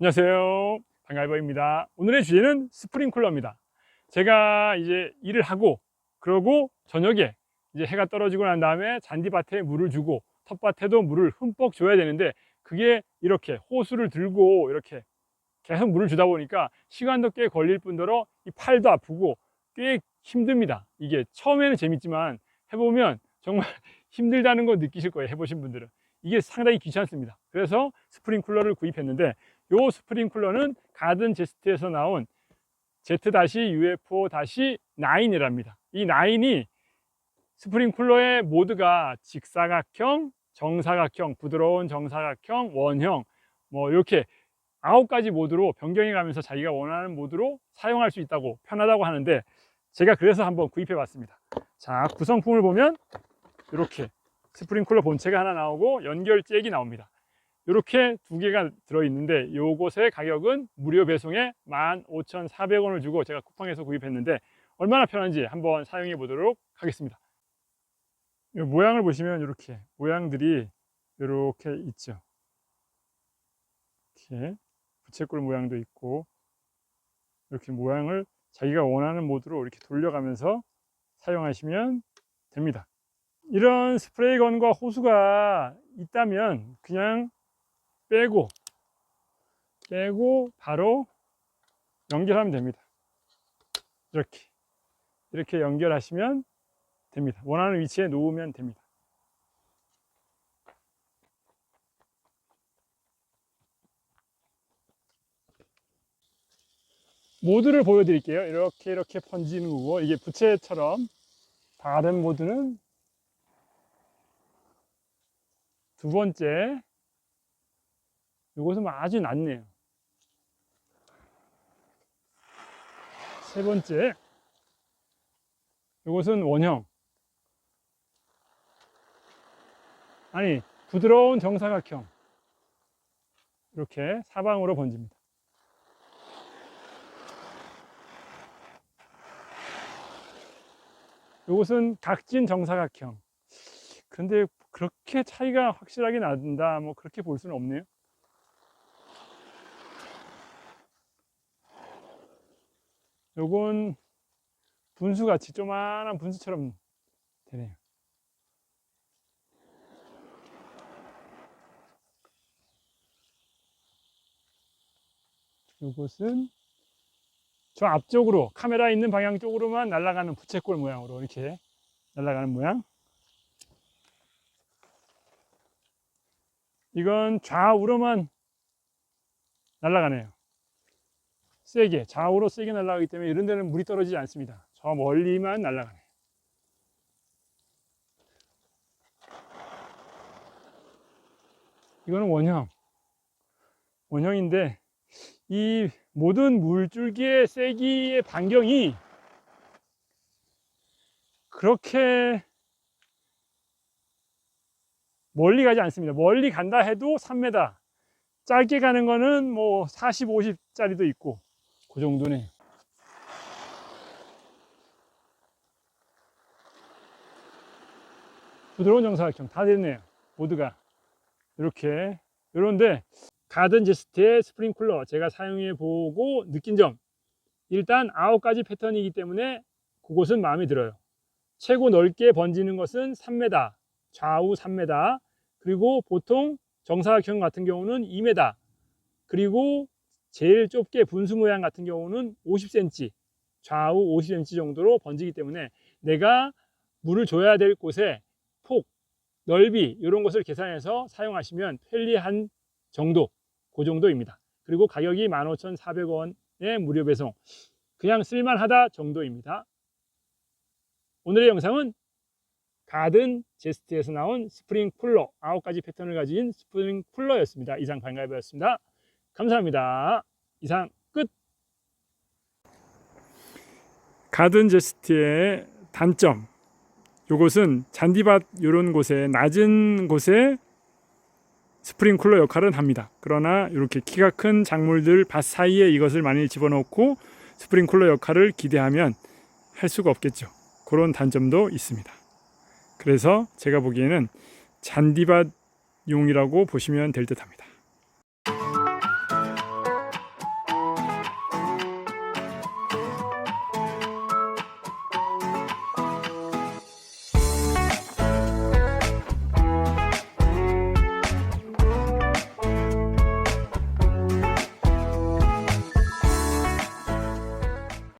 안녕하세요. 방갈버입니다. 오늘의 주제는 스프링쿨러입니다. 제가 이제 일을 하고 그러고 저녁에 이제 해가 떨어지고 난 다음에 잔디밭에 물을 주고 텃밭에도 물을 흠뻑 줘야 되는데 그게 이렇게 호수를 들고 이렇게 계속 물을 주다 보니까 시간도 꽤 걸릴 뿐더러 이 팔도 아프고 꽤 힘듭니다. 이게 처음에는 재밌지만 해보면 정말 힘들다는 거 느끼실 거예요. 해보신 분들은. 이게 상당히 귀찮습니다. 그래서 스프링쿨러를 구입했는데 요 스프링쿨러는 가든 제스트에서 나온 Z-UFO-9이랍니다. 이 9이 스프링쿨러의 모드가 직사각형, 정사각형, 부드러운 정사각형, 원형 뭐 이렇게 아홉 가지 모드로 변경해 가면서 자기가 원하는 모드로 사용할 수 있다고 편하다고 하는데 제가 그래서 한번 구입해 봤습니다. 자, 구성품을 보면 이렇게 스프링쿨러 본체가 하나 나오고 연결 잭이 나옵니다. 이렇게 두 개가 들어있는데 요것의 가격은 무료 배송에 15,400원을 주고 제가 쿠팡에서 구입했는데 얼마나 편한지 한번 사용해 보도록 하겠습니다. 이 모양을 보시면 이렇게 모양들이 이렇게 있죠. 이렇게 부채꼴 모양도 있고 이렇게 모양을 자기가 원하는 모드로 이렇게 돌려가면서 사용하시면 됩니다. 이런 스프레이건과 호수가 있다면 그냥 빼고 빼고 바로 연결하면 됩니다. 이렇게 이렇게 연결하시면 됩니다. 원하는 위치에 놓으면 됩니다. 모드를 보여드릴게요. 이렇게 이렇게 번지는 거고 이게 부채처럼 다른 모드는 두 번째 이것은 아주 낮네요. 세 번째 이것은 원형 아니 부드러운 정사각형 이렇게 사방으로 번집니다. 이것은 각진 정사각형. 근데 그렇게 차이가 확실하게 난다, 뭐 그렇게 볼 수는 없네요. 요건 분수같이 조만한 분수처럼 되네요. 요것은 저 앞쪽으로 카메라 있는 방향 쪽으로만 날아가는 부채꼴 모양으로 이렇게 날아가는 모양 이건 좌우로만 날아가네요. 세게 좌우로 세게 날아가기 때문에 이런 데는 물이 떨어지지 않습니다. 저 멀리만 날아가네요. 이거는 원형. 원형인데 이 모든 물줄기의 세기의 반경이 그렇게 멀리 가지 않습니다. 멀리 간다 해도 3m. 짧게 가는 거는 뭐 40, 50짜리도 있고 그 정도네. 부드러운 정사각형 다 됐네요. 모두가 이렇게 이런데 가든 제스트의 스프링쿨러 제가 사용해 보고 느낀 점 일단 아홉 가지 패턴이기 때문에 그곳은 마음에 들어요 최고 넓게 번지는 것은 3m 좌우 3m 그리고 보통 정사각형 같은 경우는 2m 그리고 제일 좁게 분수 모양 같은 경우는 50cm 좌우 50cm 정도로 번지기 때문에 내가 물을 줘야 될 곳에 폭 넓이 이런 것을 계산해서 사용하시면 편리한 정도 그 정도입니다. 그리고 가격이 15,400원의 무료 배송. 그냥 쓸만하다 정도입니다. 오늘의 영상은 가든 제스트에서 나온 스프링 쿨러 9가지 패턴을 가진 스프링 쿨러였습니다. 이상 반가이버였습니다. 감사합니다. 이상 끝. 가든 제스트의 단점. 요것은 잔디밭 이런 곳에 낮은 곳에 스프링 쿨러 역할은 합니다. 그러나 이렇게 키가 큰 작물들 밭 사이에 이것을 만일 집어넣고 스프링 쿨러 역할을 기대하면 할 수가 없겠죠. 그런 단점도 있습니다. 그래서 제가 보기에는 잔디밭용이라고 보시면 될 듯합니다.